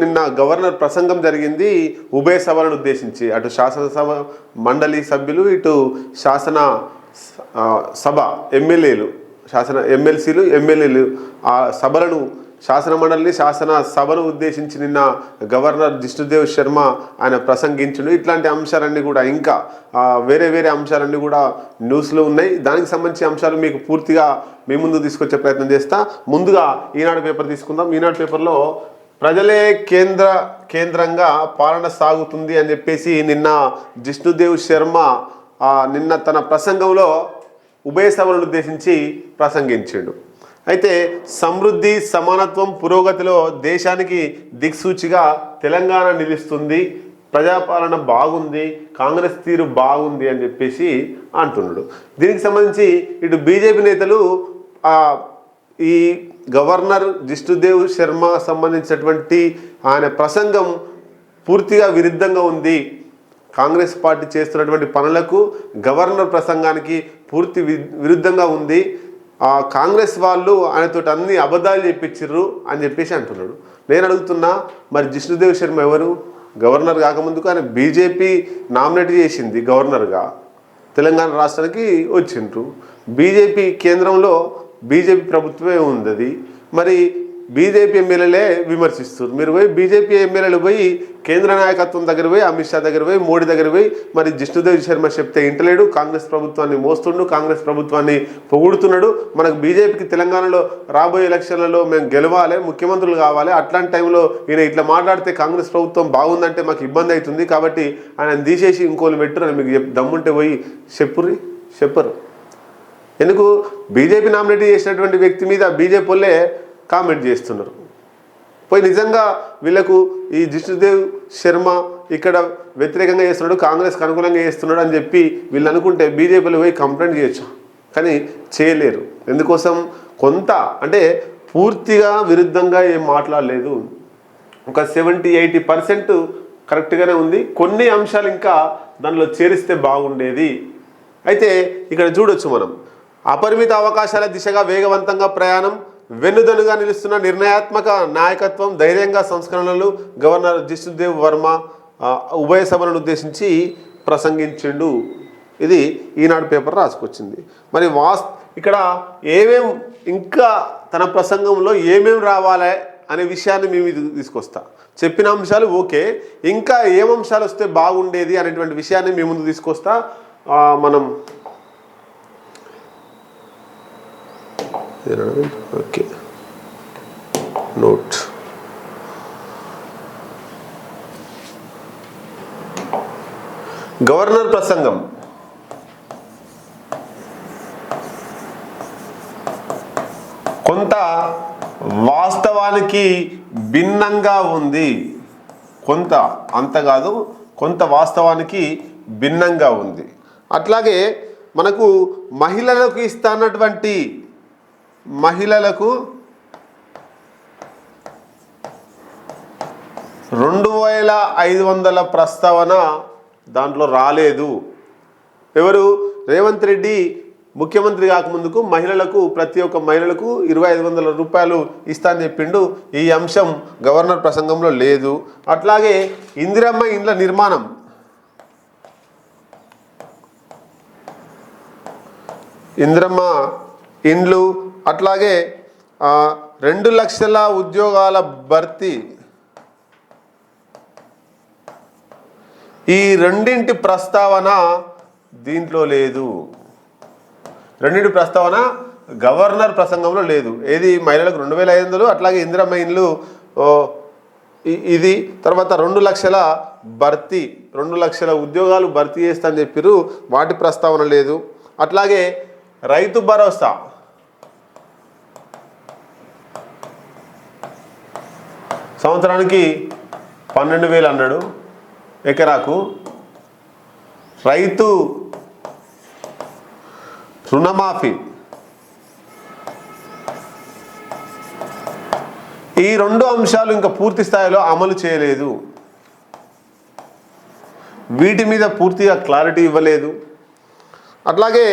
నిన్న గవర్నర్ ప్రసంగం జరిగింది ఉభయ సభలను ఉద్దేశించి. అటు శాసనసభ మండలి సభ్యులు ఇటు శాసన సభ ఎమ్మెల్యేలు శాసన ఎమ్మెల్సీలు ఎమ్మెల్యేలు. ఆ సభలను శాసన మండలిని శాసన సభను ఉద్దేశించి నిన్న గవర్నర్ జిష్ణుదేవ్ శర్మ ఆయన ప్రసంగించుడు. ఇట్లాంటి అంశాలన్నీ కూడా ఇంకా వేరే వేరే అంశాలన్నీ కూడా న్యూస్లో ఉన్నాయి. దానికి సంబంధించి అంశాలు మీకు పూర్తిగా మీ ముందు తీసుకొచ్చే ప్రయత్నం చేస్తా. ముందుగా ఈనాడు పేపర్ తీసుకుందాం. ఈనాడు పేపర్లో ప్రజలే కేంద్ర కేంద్రంగా పాలన సాగుతుంది అని చెప్పేసి నిన్న జిష్ణుదేవ్ శర్మ నిన్న తన ప్రసంగంలో ఉభయ సభలను ఉద్దేశించి ప్రసంగించాడు. అయితే సమృద్ధి సమానత్వం పురోగతిలో దేశానికి దిక్సూచిగా తెలంగాణ నిలుస్తుంది ప్రజాపాలన బాగుంది కాంగ్రెస్ తీరు బాగుంది అని చెప్పేసి అంటున్నాడు దీనికి సంబంధించి ఇటు బీజేపీ నేతలు ఈ గవర్నర్ జిష్ణుదేవ్ శర్మ సంబంధించినటువంటి ఆయన ప్రసంగం పూర్తిగా విరుద్ధంగా ఉంది. కాంగ్రెస్ పార్టీ చేస్తున్నటువంటి పనులకు గవర్నర్ ప్రసంగానికి పూర్తి వి- విరుద్ధంగా ఉంది. ఆ కాంగ్రెస్ వాళ్ళు ఆయనతో అన్ని అబద్ధాలు చెప్పించిర్రు అని చెప్పేసి అంటున్నాడు. నేను అడుగుతున్నా మరి జిష్ణుదేవ్ శర్మ ఎవరు? గవర్నర్ కాకముందుకు ఆయన బీజేపీ నామినేట్ చేసింది గవర్నర్గా. తెలంగాణ రాష్ట్రానికి వచ్చిండ్రు. బీజేపీ కేంద్రంలో బీజేపీ ప్రభుత్వమే ఉంది అది. మరి బీజేపీ ఎమ్మెల్యేలే విమర్శిస్తారు మీరు పోయి బీజేపీ ఎమ్మెల్యేలు పోయి కేంద్ర నాయకత్వం దగ్గర పోయి అమిత్ షా దగ్గర పోయి మోడీ దగ్గర పోయి మరి జిష్ణుదేవ్ శర్మ చెప్తే ఇంటలేడు కాంగ్రెస్ ప్రభుత్వాన్ని మోస్తుండు కాంగ్రెస్ ప్రభుత్వాన్ని పొగుడుతున్నాడు. మనకు బీజేపీకి తెలంగాణలో రాబోయే ఎలక్షన్లలో మేము గెలవాలి ముఖ్యమంత్రులు కావాలి. అట్లాంటి టైంలో ఈయన ఇట్లా మాట్లాడితే కాంగ్రెస్ ప్రభుత్వం బాగుందంటే మాకు ఇబ్బంది అవుతుంది. కాబట్టి ఆయన తీసేసి ఇంకోళ్ళు పెట్టురు అని మీకు దమ్ముంటే పోయి చెప్పుర్రి చెప్పరు. ఎందుకు? బీజేపీ నామినేట్ చేసినటువంటి వ్యక్తి మీద బీజేపీ వాళ్ళే కామెంట్ చేస్తున్నారు. పోయి నిజంగా వీళ్ళకు ఈ జిష్ణుదేవ్ శర్మ ఇక్కడ వ్యతిరేకంగా చేస్తున్నాడు కాంగ్రెస్కి అనుకూలంగా చేస్తున్నాడు అని చెప్పి వీళ్ళు అనుకుంటే బీజేపీలో పోయి కంప్లైంట్ చేయొచ్చు. కానీ చేయలేరు. ఎందుకోసం? కొంత అంటే పూర్తిగా విరుద్ధంగా ఏం మాట్లాడలేదు. ఒక సెవెంటీ ఎయిటీ పర్సెంట్ కరెక్ట్గానే ఉంది. కొన్ని అంశాలు ఇంకా దానిలో చేరిస్తే బాగుండేది. అయితే ఇక్కడ చూడొచ్చు మనం. అపరిమిత అవకాశాల దిశగా వేగవంతంగా ప్రయాణం వెన్నుదనుగా నిలుస్తున్న నిర్ణయాత్మక నాయకత్వం ధైర్యంగా సంస్కరణలు గవర్నర్ జిష్ణుదేవ్ వర్మ ఉభయ సభలను ఉద్దేశించి ప్రసంగించిండు. ఇది ఈనాడు పేపర్ రాసుకొచ్చింది. మరి వాస్ ఇక్కడ ఏమేం ఇంకా తన ప్రసంగంలో ఏమేం రావాలి అనే విషయాన్ని మేము ఇది తీసుకొస్తా. చెప్పిన అంశాలు ఓకే. ఇంకా ఏం అంశాలు వస్తే బాగుండేది అనేటువంటి విషయాన్ని మీ ముందు తీసుకొస్తా. మనం ఓకే నోట్ గవర్నర్ ప్రసంగం కొంత వాస్తవానికి భిన్నంగా ఉంది. కొంత అంత కాదు కొంత వాస్తవానికి భిన్నంగా ఉంది. అట్లాగే మనకు మహిళలకు ఇస్తున్నటువంటి మహిళలకు రెండు వేల ఐదు వందల ప్రస్తావన దాంట్లో రాలేదు. ఎవరు? రేవంత్ రెడ్డి ముఖ్యమంత్రి కాకముందుకు మహిళలకు ప్రతి ఒక్క మహిళలకు ఇరవై ఐదు వందల రూపాయలు ఇస్తా అని చెప్పిండు. ఈ అంశం గవర్నర్ ప్రసంగంలో లేదు. అట్లాగే ఇందిరమ్మ ఇండ్ల నిర్మాణం. ఇందిరమ్మ ఇండ్లు అట్లాగే రెండు లక్షల ఉద్యోగాల భర్తీ. ఈ రెండింటి ప్రస్తావన దీంట్లో లేదు. రెండింటి ప్రస్తావన గవర్నర్ ప్రసంగంలో లేదు. ఏది మహిళలకు రెండు వేల ఐదు వందలు అట్లాగే ఇందిరమ్మ ఇండ్లు ఇది తర్వాత రెండు లక్షల భర్తీ రెండు లక్షల ఉద్యోగాలు భర్తీ చేస్తా అని చెప్పారు వాటి ప్రస్తావన లేదు. అట్లాగే రైతు భరోసా. సంవత్సరానికి పన్నెండు వేలు అన్నాడు ఎకరాకు. రైతు రుణమాఫీ. ఈ రెండు అంశాలు ఇంకా పూర్తి స్థాయిలో అమలు చేయలేదు. వీటి మీద పూర్తిగా క్లారిటీ ఇవ్వలేదు. అట్లాగే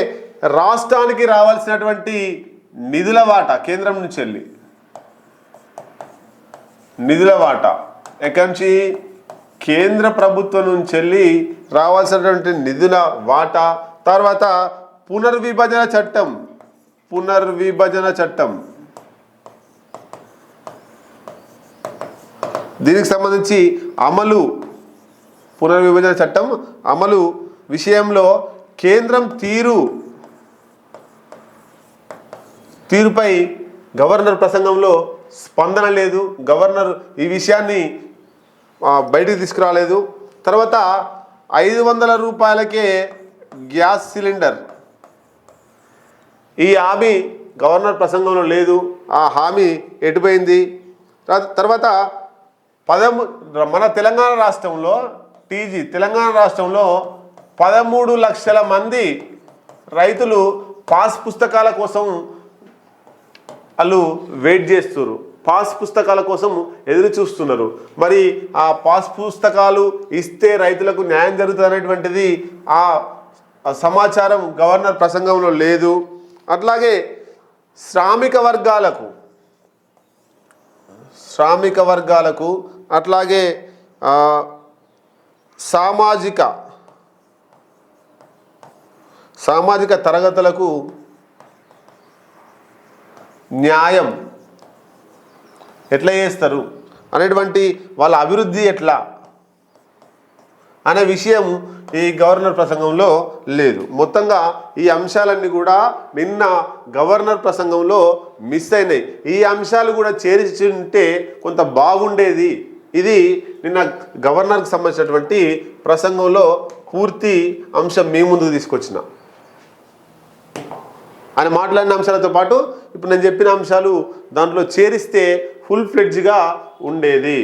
రాష్ట్రానికి రావాల్సినటువంటి నిధుల వాటా కేంద్రం నుంచి వెళ్ళి నిధుల వాటా. ఎక్కడి నుంచి? కేంద్ర ప్రభుత్వం నుంచి వెళ్ళి రావాల్సినటువంటి నిధుల వాటా. తర్వాత పునర్విభజన చట్టం. పునర్విభజన చట్టం. దీనికి సంబంధించి అమలు పునర్విభజన చట్టం అమలు విషయంలో కేంద్రం తీరు తీరుపై గవర్నర్ ప్రసంగంలో స్పందన లేదు. గవర్నర్ ఈ విషయాన్ని బయటకు తీసుకురాలేదు. తర్వాత ఐదు వందల రూపాయలకే గ్యాస్ సిలిండర్. ఈ హామీ గవర్నర్ ప్రసంగంలో లేదు. ఆ హామీ ఎటుపోయింది? తర్వాత పదము మన తెలంగాణ రాష్ట్రంలో టీజీ తెలంగాణ రాష్ట్రంలో పదమూడు లక్షల మంది రైతులు పాస్ పుస్తకాల కోసం వాళ్ళు వెయిట్ చేస్తున్నారు పాస్ పుస్తకాల కోసం ఎదురు చూస్తున్నారు. మరి ఆ పాస్ పుస్తకాలు ఇస్తే రైతులకు న్యాయం జరుగుతుంది ఆ సమాచారం గవర్నర్ ప్రసంగంలో లేదు. అట్లాగే శ్రామిక వర్గాలకు శ్రామిక వర్గాలకు అట్లాగే సామాజిక సామాజిక తరగతులకు న్యాయం ఎట్లా చేస్తారు? అనేటువంటి వాళ్ళ అభివృద్ధి ఎట్లా? అనే విషయం ఈ గవర్నర్ ప్రసంగంలో లేదు. మొత్తంగా ఈ అంశాలన్నీ కూడా నిన్న గవర్నర్ ప్రసంగంలో మిస్ అయినాయి. ఈ అంశాలు కూడా చేర్చి ఉంటే కొంత బాగుండేది. ఇది నిన్న గవర్నర్కి సంబంధించినటువంటి ప్రసంగంలో పూర్తి అంశం మీ ముందుకు తీసుకొచ్చిన. ఆయన మాట్లాడిన అంశాలతో పాటు ఇప్పుడు నేను చెప్పిన అంశాలు దాంట్లో చేరిస్తే ఫుల్ ఫ్లెడ్జ్గా ఉండేది.